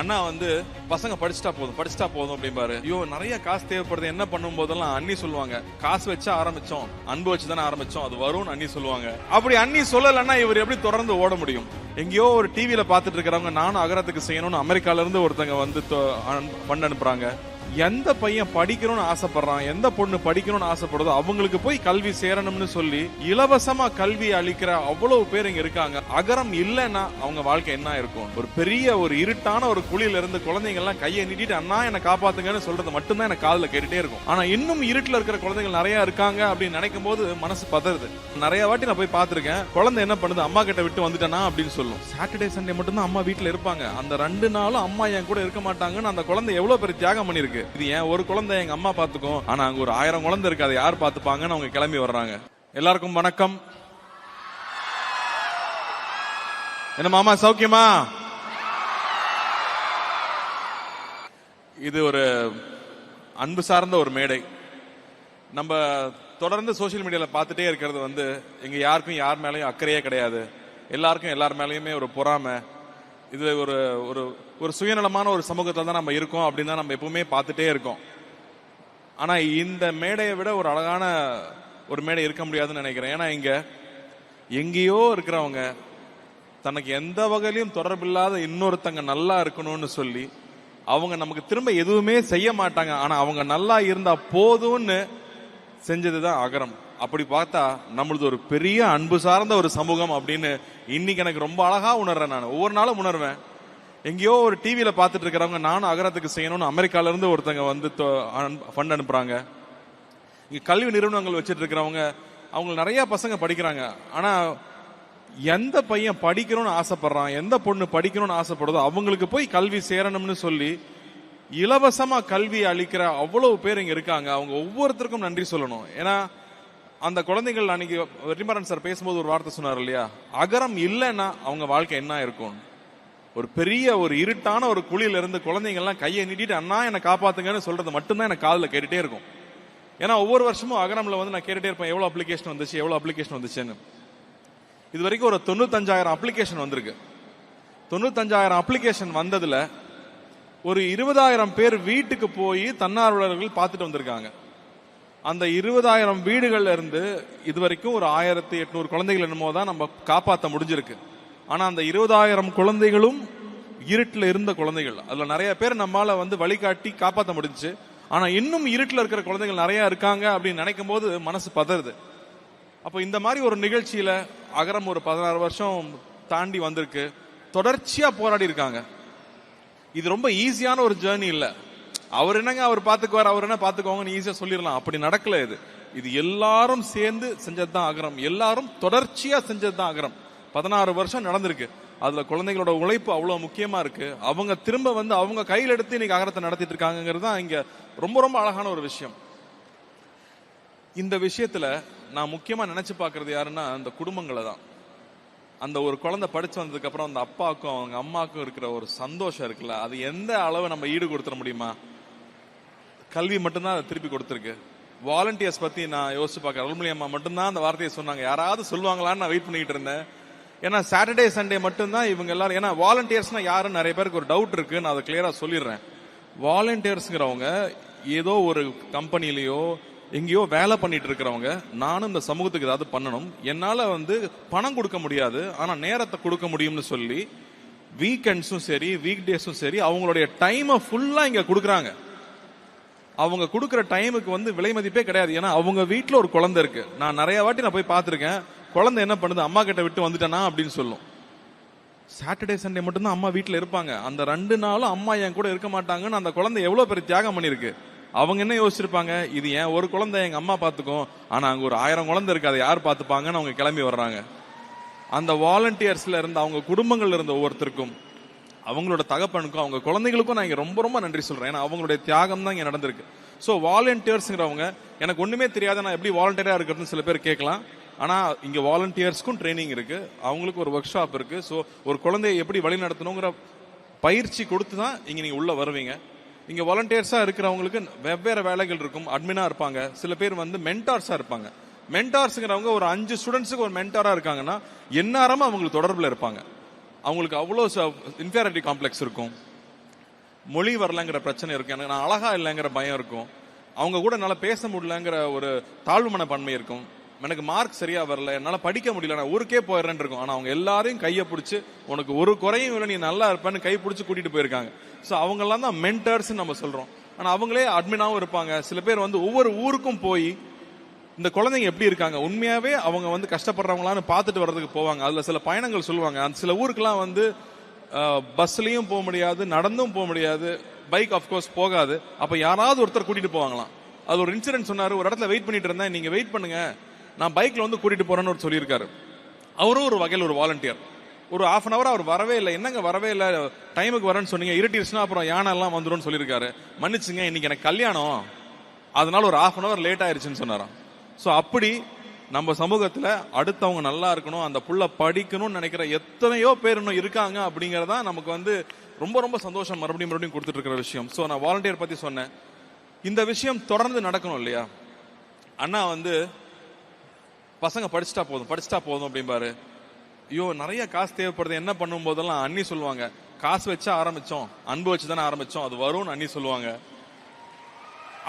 அண்ணா வந்து பசங்க படிச்சுட்டா போதும் படிச்சுட்டா போதும் அப்படிம்பாரு. ஐயோ நிறைய காசு தேவைப்படுது என்ன பண்ணும் போதெல்லாம் அண்ணி சொல்லுவாங்க. காசு வச்சு ஆரம்பிச்சோம் அன்பு வச்சு தானே ஆரம்பிச்சோம் அது வரும்னு அண்ணி சொல்லுவாங்க. அப்படி அண்ணி சொல்லலைன்னா இவர் எப்படி தொடர்ந்து ஓட முடியும்? எங்கேயோ ஒரு டிவியில பாத்துட்டு இருக்கிறவங்க நானும் அகரத்துக்கு செய்யணும்னு அமெரிக்கால இருந்து ஒருத்தங்க வந்து பண்ண அனுப்புறாங்க. எந்த பையன் படிக்கணும்னு ஆசைப்படுறான் எந்த பொண்ணு படிக்கணும்னு ஆசைப்படுதோ அவங்களுக்கு போய் கல்வி சேரணும்னு சொல்லி இலவசமா கல்வி அளிக்கிற அவ்வளவு பேர் இங்க இருக்காங்க. அகரம் இல்லைன்னா அவங்க வாழ்க்கை என்ன இருக்கும்? ஒரு பெரிய ஒரு இருட்டான ஒரு குழியில இருந்து குழந்தைங்க எல்லாம் கையை நீட்டிட்டு அண்ணா என்ன காப்பாத்துங்கன்னு சொல்றது மட்டும்தான் எனக்கு காதல கேட்டுட்டே இருக்கும். ஆனா இன்னும் இருட்டுல இருக்கிற குழந்தைகள் நிறைய இருக்காங்க அப்படின்னு நினைக்கும் போது மனசு பதறுது. நிறைய வாட்டி நான் போய் பார்த்திருக்கேன். குழந்தை என்ன பண்ணுது? அம்மா கிட்ட விட்டு வந்துட்டேனா? அப்படின்னு சொல்லும். சாட்டர்டே சண்டே மட்டும்தான் அம்மா வீட்டுல இருப்பாங்க. அந்த ரெண்டு நாளும் அம்மா என் கூட இருக்க மாட்டாங்கன்னு அந்த குழந்தை எவ்வளவு பெரிய தியாகம் பண்ணிருக்கு? இது ஏன் ஒரு குழந்தை எங்க அம்மா பாத்துக்கும் ஆனா அங்க ஒரு ஆயிரம் குழந்தை இருக்கு. அதை யார் பாத்துப்பாங்கன்னு அவங்க கிளம்பி வர்றாங்க. எல்லாருக்கும் வணக்கம். என்ன மாமா சௌக்கியமா? இது ஒரு அன்பு சார்ந்த ஒரு மேடை. நம்ம தொடர்ந்து சோசியல் மீடியால பார்த்துட்டே இருக்கிறது வந்து எங்க யாருக்கும் யார் மேலயும் அக்கறையே கிடையாது. எல்லாருக்கும் எல்லார் மேலயுமே ஒரு பொறாமை. இது ஒரு ஒரு ஒரு சுயநலமான ஒரு சமூகத்தில் தான் நம்ம இருக்கோம் அப்படின்னு தான் நம்ம எப்பவுமே பார்த்துட்டே இருக்கோம். ஆனால் இந்த மேடையை விட ஒரு அழகான ஒரு மேடை இருக்க முடியாதுன்னு நினைக்கிறேன். ஏன்னா இங்கே எங்கேயோ இருக்கிறவங்க தனக்கு எந்த வகையிலும் தொடர்பில்லாத இன்னொருத்தங்க நல்லா இருக்கணும்னு சொல்லி அவங்க நமக்கு திரும்ப எதுவுமே செய்ய மாட்டாங்க. ஆனால் அவங்க நல்லா இருந்தால் போதும்னு செஞ்சது தான் அகரம். அப்படி பார்த்தா நம்மளது ஒரு பெரிய அன்பு சார்ந்த ஒரு சமூகம் அப்படின்னு இன்னைக்கு எனக்கு ரொம்ப அழகா உணர்றேன் நான். ஒவ்வொரு நாளும் உணர்வேன். எங்கேயோ ஒரு டிவியில பார்த்துட்டு இருக்கிறவங்க நானும் அகரத்துக்கு செய்யணும்னு அமெரிக்கால இருந்து ஒருத்தங்க வந்து ஃபண்ட் அனுப்புறாங்க. இங்க கல்வி நிறுவனங்கள் வச்சுட்டு இருக்கிறவங்க அவங்க நிறைய பசங்க படிக்கிறாங்க. ஆனா எந்த பையன் படிக்கணும்னு ஆசைப்படுறான் எந்த பொண்ணு படிக்கணும்னு ஆசைப்படுதோ அவங்களுக்கு போய் கல்வி சேரணும்னு சொல்லி இலவசமா கல்வி அளிக்கிற அவ்வளவு பேர் இங்க இருக்காங்க. அவங்க ஒவ்வொருத்தருக்கும் நன்றி சொல்லணும். ஏன்னா அந்த குழந்தைகள் அன்னைக்கு வெற்றிமாறன் சார் பேசும்போது ஒரு வார்த்தை சொன்னார் இல்லையா? அகரம் இல்லைன்னா அவங்க வாழ்க்கை என்ன இருக்கும்? ஒரு பெரிய ஒரு இருட்டான ஒரு குழியில இருந்து குழந்தைங்கள்லாம் கையை நீட்டிட்டு அண்ணா என்ன காப்பாத்துங்கன்னு சொல்றது மட்டும்தான் எனக்கு காதில் கேட்டுட்டே இருக்கும். ஏன்னா ஒவ்வொரு வருஷமும் அகரம்ல வந்து நான் கேட்டுட்டே இருப்பேன் எவ்வளவு அப்ளிகேஷன் வந்துச்சு எவ்வளவு அப்ளிகேஷன் வந்துச்சுன்னு. இது வரைக்கும் ஒரு தொண்ணூத்தஞ்சாயிரம் அப்ளிகேஷன் வந்திருக்கு. தொண்ணூத்தஞ்சாயிரம் அப்ளிகேஷன் வந்ததுல ஒரு இருபதாயிரம் பேர் வீட்டுக்கு போய் தன்னார்வலர்கள் பார்த்துட்டு வந்திருக்காங்க. அந்த இருபதாயிரம் வீடுகள்ல இருந்து இது வரைக்கும் ஒரு ஆயிரத்தி எட்நூறு குழந்தைகள் என்னமோ தான் நம்ம காப்பாற்ற முடிஞ்சிருக்கு. ஆனா அந்த இருபதாயிரம் குழந்தைகளும் இருட்டில் இருந்த குழந்தைகள். அதுல நிறைய பேர் நம்மால வந்து வழிகாட்டி காப்பாற்ற முடிஞ்சுச்சு. ஆனா இன்னும் இருட்டில் இருக்கிற குழந்தைகள் நிறைய இருக்காங்க அப்படின்னு நினைக்கும் போது மனசு பதறுது. அப்போ இந்த மாதிரி ஒரு நிகழ்ச்சியில அகரம் ஒரு பதினாறு வருஷம் தாண்டி வந்திருக்கு. தொடர்ச்சியா போராடி இருக்காங்க. இது ரொம்ப ஈஸியான ஒரு ஜேர்னி இல்லை. அவர் என்னங்க அவர் பாத்துக்குவார் அவர் என்ன பாத்துக்கோங்கன்னு ஈஸியா சொல்லிடலாம். அப்படி நடக்கல இது. இது எல்லாரும் சேர்ந்து செஞ்சதுதான் அகரம். எல்லாரும் தொடர்ச்சியா செஞ்சதுதான் அகரம். பதினாறு வருஷம் நடந்திருக்கு. அதுல குழந்தைகளோட உழைப்பு அவ்வளவு முக்கியமா இருக்கு. அவங்க திரும்ப வந்து அவங்க கையில் எடுத்து இன்னைக்கு அகரத்தை நடத்திட்டு இருக்காங்கிறது தான் இங்க ரொம்ப ரொம்ப அழகான ஒரு விஷயம். இந்த விஷயத்துல நான் முக்கியமா நினைச்சு பாக்குறது யாருன்னா அந்த குடும்பங்களை தான். அந்த ஒரு குழந்தை படிச்சு வந்ததுக்கு அப்புறம் அந்த அப்பாவுக்கும் அவங்க அம்மாவுக்கும் இருக்கிற ஒரு சந்தோஷம் இருக்குல்ல? அது எந்த அளவு நம்ம ஈடு கொடுத்துட முடியுமா? கல்வி மட்டும்தான் அதை திருப்பி கொடுத்துருக்கு. வாலண்டியர்ஸ் பத்தி நான் யோசிச்சு பார்க்க அருள்மொழி அம்மா மட்டும்தான் அந்த வார்த்தையை சொன்னாங்க. யாராவது சொல்லுவாங்களான்னு நான் வெயிட் பண்ணிக்கிட்டு இருந்தேன். ஏன்னா சாட்டர்டே சண்டே மட்டும்தான் இவங்க எல்லாரும் ஏன்னா வாலண்டியர்ஸ்னா யாருன்னு நிறைய பேருக்கு ஒரு டவுட் இருக்கு. நான் அதை கிளியரா சொல்லிடுறேன். வாலண்டியர்ஸ்ங்கிறவங்க ஏதோ ஒரு கம்பெனிலேயோ எங்கேயோ வேலை பண்ணிட்டு இருக்கிறவங்க நானும் இந்த சமூகத்துக்கு ஏதாவது பண்ணணும். என்னால் வந்து பணம் கொடுக்க முடியாது. ஆனால் நேரத்தை கொடுக்க முடியும்னு சொல்லி வீக்கெண்ட்ஸும் சரி வீக் டேஸும் சரி அவங்களுடைய டைமை ஃபுல்லாக இங்கே கொடுக்குறாங்க. அவங்க கொடுக்குற டைமுக்கு வந்து விலை மதிப்பே கிடையாது. ஏன்னா அவங்க வீட்டில் ஒரு குழந்தை இருக்கு. நான் நிறைய வாட்டி நான் போய் பார்த்துருக்கேன். குழந்தை என்ன பண்ணுது? அம்மா கிட்ட விட்டு வந்துட்டேனா அப்படின்னு சொல்லும். சாட்டர்டே சண்டே மட்டும்தான் அம்மா வீட்டில் இருப்பாங்க. அந்த ரெண்டு நாளும் அம்மா என் கூட இருக்க மாட்டாங்கன்னு அந்த குழந்தை எவ்வளோ பெரிய தியாகம் பண்ணியிருக்கு. அவங்க என்ன யோசிச்சிருப்பாங்க? இது ஏன் ஒரு குழந்தை எங்க அம்மா பார்த்துக்கும்? ஆனா அங்க ஒரு ஆயிரம் குழந்தை இருக்கு. அதை யார் பார்த்துப்பாங்கன்னு அவங்க கிளம்பி வர்றாங்க. அந்த வாலண்டியர்ஸ்ல இருந்த அவங்க குடும்பங்கள்ல இருந்த ஒவ்வொருத்தருக்கும் அவங்களோட தகப்பனுக்கும் அவங்க குழந்தைகளுக்கும் நான் இங்கே ரொம்ப ரொம்ப நன்றி சொல்கிறேன் ஏன்னா அவங்களுடைய தியாகம் தான் இங்கே நடந்திருக்கு. ஸோ வாலண்டியர்ஸுங்கிறவங்க எனக்கு ஒன்றுமே தெரியாத. நான் எப்படி வாலண்டியராக இருக்கிறதுன்னு சில பேர் கேட்கலாம். ஆனால் இங்கே வாலண்டியர்ஸ்க்கும் ட்ரைனிங் இருக்கு. அவங்களுக்கு ஒரு ஒர்க் ஷாப் இருக்கு. ஸோ ஒரு குழந்தையை எப்படி வழி நடத்தணுங்கிற பயிற்சி கொடுத்து தான் இங்கே நீங்கள் உள்ளே வருவீங்க. இங்கே வாலண்டியர்ஸாக இருக்கிறவங்களுக்கு வெவ்வேறு வேலைகள் இருக்கும். அட்மினாக இருப்பாங்க. சில பேர் வந்து மென்டார்ஸாக இருப்பாங்க. மென்டார்ஸுங்கிறவங்க ஒரு அஞ்சு ஸ்டூடெண்ட்ஸுக்கு ஒரு மென்டாராக இருக்காங்கன்னா எந்நேரமும் அவங்களுக்கு தொடர்பில் இருப்பாங்க. அவங்களுக்கு அவ்வளோ இன்ஃபீரியாரிட்டி காம்ப்ளெக்ஸ் இருக்கும். மொழி வரலங்கிற பிரச்சனை இருக்கும். எனக்கு நான் அழகா இல்லைங்கிற பயம் இருக்கும். அவங்க கூட என்னால் பேச முடியலங்கிற ஒரு தாழ்வு மனப்பான்மை இருக்கும். எனக்கு மார்க் சரியா வரல. என்னால் படிக்க முடியல. நான் ஊருக்கே போயிடுறேன்னு இருக்கும். ஆனால் அவங்க எல்லாரையும் கையை பிடிச்சி உனக்கு ஒரு குறையும் இல்லை நீ நல்லா இருப்பேன்னு கை பிடிச்சி கூட்டிட்டு போயிருக்காங்க. ஸோ அவங்கெல்லாம் தான் மென்டர்ஸ் நம்ம சொல்றோம். ஆனால் அவங்களே அட்மினாகவும் இருப்பாங்க. சில பேர் வந்து ஒவ்வொரு ஊருக்கும் போய் இந்த குழந்தைங்க எப்படி இருக்காங்க? உண்மையாவே அவங்க வந்து கஷ்டப்படுறவங்களான்னு பார்த்துட்டு வர்றதுக்கு போவாங்க. அதுல சில பயணங்கள் சொல்லுவாங்க. அந்த சில ஊருக்குலாம் வந்து பஸ்லயும் போக முடியாது நடந்தும் போக முடியாது பைக் கோர்ஸ் போகாது. அப்ப யாராவது ஒருத்தர் கூட்டிட்டு போவாங்களாம். அது ஒரு இன்சிடென்ட் சொன்னாரு ஒரு இடத்துல வெயிட் பண்ணிட்டு இருந்தேன் நீங்க வெயிட் பண்ணுங்க. நான் பைக்ல வந்து கூட்டிட்டு போறேன்னு ஒரு சொல்லியிருக்காரு. அவரும் ஒரு வகையில் ஒரு வாலண்டியர் ஒரு ஆஃப் அன் அவர் அவர் வரவே இல்லை. என்னங்க வரவே இல்லை? டைமுக்கு வரேன்னு சொன்னீங்க. இருட்டிடுச்சுன்னா அப்புறம் யானை எல்லாம் வந்துரும்னு சொல்லியிருக்காரு. மன்னிச்சுங்க இன்னைக்கு எனக்கு கல்யாணம். அதனால ஒரு ஆஃப் அன் அவர் லேட் ஆயிருச்சுன்னு சொன்னாராம். ஸோ அப்படி நம்ம சமூகத்தில் அடுத்தவங்க நல்லா இருக்கணும் அந்த புள்ள படிக்கணும்னு நினைக்கிற எத்தனையோ பேர் இன்னும் இருக்காங்க அப்படிங்கிறதா நமக்கு வந்து ரொம்ப ரொம்ப சந்தோஷம் மறுபடியும் மறுபடியும் கொடுத்துட்டு இருக்கிற விஷயம். ஸோ நான் வாலண்டியர் பற்றி சொன்னேன். இந்த விஷயம் தொடர்ந்து நடக்கணும் இல்லையா? அண்ணா வந்து பசங்க படிச்சுட்டா போதும் படிச்சுட்டா போதும் அப்படிம்பாரு ஐயோ நிறைய காசு தேவைப்படுது என்ன பண்ணும் போதெல்லாம் அண்ணி சொல்லுவாங்க. காசு வச்சா ஆரம்பிச்சோம் அன்பு வச்சு தானே ஆரம்பிச்சோம் அது வரும்னு அண்ணி சொல்லுவாங்க.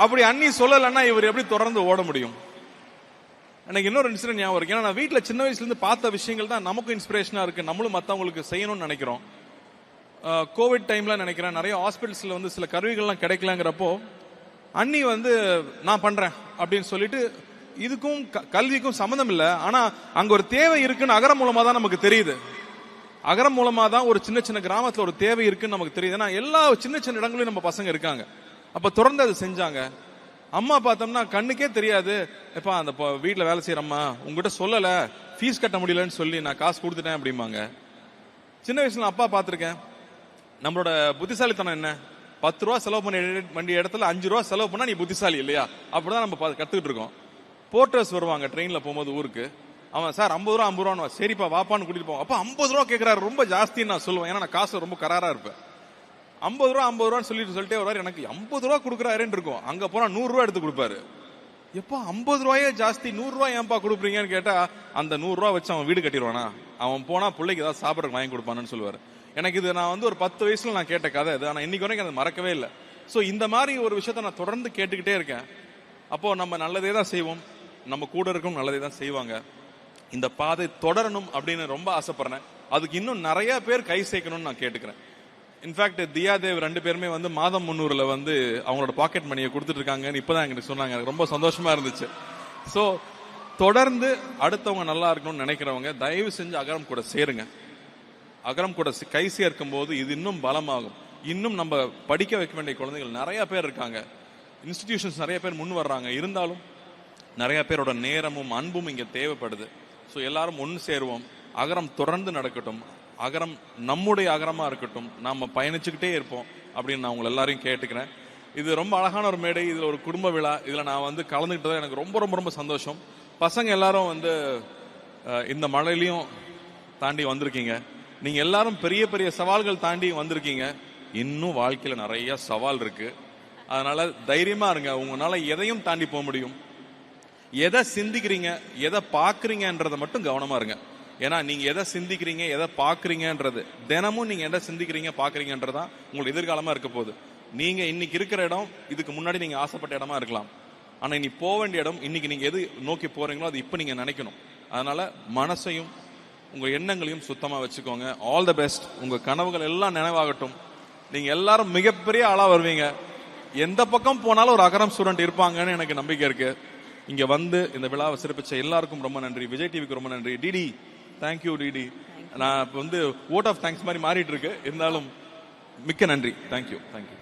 அப்படி அண்ணி சொல்லலைன்னா இவர் எப்படி தொடர்ந்து ஓட முடியும்? எனக்கு இன்னொரு இன்சிடென்ட் ஞாபகம் இருக்கு. ஏன்னா நான் வீட்டில் சின்ன வயசுலேருந்து பார்த்த விஷயங்கள் தான் நமக்கும் இன்ஸ்பிரேஷனாக இருக்குது நம்மளும் மற்றவங்களுக்கு செய்யணும்னு நினைக்கிறோம். கோவிட் டைமில் நினைக்கிறேன். நிறைய ஹாஸ்பிட்டல்ஸில் வந்து சில கருவிகள்லாம் கிடைக்கலங்கிறப்போ அண்ணி வந்து நான் பண்ணுறேன் அப்படின்னு சொல்லிட்டு இதுக்கும் க- கல்விக்கும் சம்மந்தம் இல்லை. ஆனால் அங்கே ஒரு தேவை இருக்குன்னு அகரம் மூலமாக தான் நமக்கு தெரியுது. அகரம் மூலமாக தான் ஒரு சின்ன சின்ன கிராமத்தில் ஒரு தேவை இருக்குன்னு நமக்கு தெரியுது. ஏன்னா எல்லா சின்ன சின்ன இடங்களையும் நம்ம பசங்க இருக்காங்க. அப்போ தொடர்ந்து அதை செஞ்சாங்க. அம்மா பார்த்தோம்னா கண்ணுக்கே தெரியாது. எப்பா அந்த வீட்டில் வேலை செய்யறம்மா உங்ககிட்ட சொல்லல ஃபீஸ் கட்ட முடியலன்னு சொல்லி நான் காசு கொடுத்துட்டேன் அப்படிம்பாங்க. சின்ன வயசுல நான் அப்பா பார்த்துருக்கேன். நம்மளோட புத்திசாலித்தனம் என்ன? பத்து ரூபா செலவு பண்ண வண்டிய வேண்டிய இடத்துல அஞ்சு ரூபா செலவு பண்ணா நீ புத்திசாலி இல்லையா? அப்படிதான் நம்ம கத்துக்கிட்டு இருக்கோம். போர்ட்டர்ஸ் வருவாங்க ட்ரெயின்ல போகும்போது ஊருக்கு. அவன் சார் ஐம்பது ரூபா ஐம்பது ரூபான்னு சரிப்பா வாப்பான்னு கூட்டிட்டு போவான் அப்ப ஐம்பது ரூபா கேட்கறாரு ரொம்ப ஜாஸ்தின்னு நான் சொல்லுவேன். ஏன்னா நான் காசு ரொம்ப கராரா இருப்பேன். ஐம்பது ரூபா ஐம்பது ரூபான்னு சொல்லிட்டு சொல்லிட்டே வருவார். எனக்கு ஐம்பது ரூபா கொடுக்குறாருன்னு இருக்கும். அங்கே போனால் நூறுரூவா எடுத்து கொடுப்பாரு. எப்பா ஐம்பது ரூபாயே ஜாஸ்தி நூறுரூவா ஏன்ப்பா ஏன்பா கேட்டால் அந்த நூறுரூவா வச்சு அவன் வீடு கட்டிடுவானா? அவன் போனால் பிள்ளைக்கு ஏதாவது சாப்பிட்றதுக்கு வாங்கி கொடுப்பானு சொல்லுவார். எனக்கு இது நான் வந்து ஒரு பத்து வயசுல நான் கேட்ட கதை இது. ஆனால் இன்னைக்கு வரைக்கும் அதை மறக்கவே இல்லை. ஸோ இந்த மாதிரி ஒரு விஷயத்த நான் தொடர்ந்து கேட்டுக்கிட்டே இருக்கேன். அப்போ நம்ம நல்லதே தான் செய்வோம். நம்ம கூட இருக்கும் நல்லதே தான் செய்வாங்க. இந்த பாதை தொடரணும் அப்படின்னு ரொம்ப ஆசைப்படுறேன். அதுக்கு இன்னும் நிறைய பேர் கை சேர்க்கணும்னு நான் கேட்டுக்கிறேன். இன்ஃபேக்ட் தியாதேவ் ரெண்டு பேருமே வந்து மாதம் முந்நூறுல வந்து அவங்களோட பாக்கெட் மணியை கொடுத்துட்டு இருக்காங்கன்னு இப்பதான் எங்களுக்கு சொன்னாங்க. எனக்கு ரொம்ப சந்தோஷமா இருந்துச்சு. ஸோ தொடர்ந்து அடுத்தவங்க நல்லா இருக்கணும்னு நினைக்கிறவங்க தயவு செஞ்சு அகரம் கூட சேருங்க. அகரம் கூட கை சேர்க்கும் போது இது இன்னும் பலமாகும். இன்னும் நம்ம படிக்க வைக்க வேண்டிய குழந்தைகள் நிறைய பேர் இருக்காங்க. இன்ஸ்டிடியூஷன்ஸ் நிறைய பேர் முன் வர்றாங்க. இருந்தாலும் நிறைய பேரோட நேரமும் அன்பும் இங்கே தேவைப்படுது. ஸோ எல்லாரும் ஒன்று சேருவோம். அகரம் தொடர்ந்து நடக்கட்டும். அகரம் நம்முடைய அகரமாக இருக்கட்டும் நாம் பயணிச்சுக்கிட்டே இருப்போம் அப்படின்னு நான் உங்களை எல்லாரையும் கேட்டுக்கிறேன். இது ரொம்ப அழகான ஒரு மேடை இதில் ஒரு குடும்ப விழா இதில் நான் வந்து கலந்துக்கிட்டது எனக்கு ரொம்ப ரொம்ப ரொம்ப சந்தோஷம். பசங்க எல்லாரும் வந்து இந்த மழையிலையும் தாண்டி வந்திருக்கீங்க. நீங்கள் எல்லாரும் பெரிய பெரிய சவால்கள் தாண்டி வந்திருக்கீங்க. இன்னும் வாழ்க்கையில் நிறைய சவால் இருக்கு. அதனால தைரியமாக இருங்க உங்களால் எதையும் தாண்டி போக முடியும். எதை சிந்திக்கிறீங்க எதை பார்க்குறீங்கன்றதை மட்டும் கவனமாக இருங்க. ஏன்னா நீங்க எதை சிந்திக்கிறீங்க எதை பாக்குறீங்கன்றது தினமும் நீங்க எதை சிந்திக்கிறீங்க பாக்குறீங்கன்றதான் உங்களுக்கு எதிர்காலமா இருக்க போகுது. நீங்க இன்னைக்கு இருக்கிற இடம் இதுக்கு முன்னாடி நீங்க ஆசைப்பட்ட இடமா இருக்கலாம். ஆனா இனி போக வேண்டிய இடம் இன்னைக்கு நீங்க எது நோக்கி போறீங்களோ அது இப்ப நீங்க நினைக்கணும். அதனால மனசையும் உங்க எண்ணங்களையும் சுத்தமா வச்சுக்கோங்க. ஆல் த பெஸ்ட் உங்க கனவுகள் எல்லாம் நினைவாகட்டும். நீங்க எல்லாரும் மிகப்பெரிய ஆளா வருவீங்க. எந்த பக்கம் போனாலும் ஒரு அகரம் ஸ்டூடெண்ட் இருப்பாங்கன்னு எனக்கு நம்பிக்கை இருக்கு. இங்க வந்து இந்த விழாவை சிறப்பிச்ச எல்லாருக்கும் ரொம்ப நன்றி. விஜய் டிவிக்கு ரொம்ப நன்றி. டிடி தேங்க்யூ டிடி நான் இப்ப வந்து ஓட் ஆஃப் தேங்க்ஸ் மாதிரி மாறிட்டு இருக்கு. இருந்தாலும் மிக்க நன்றி. Thank you thank you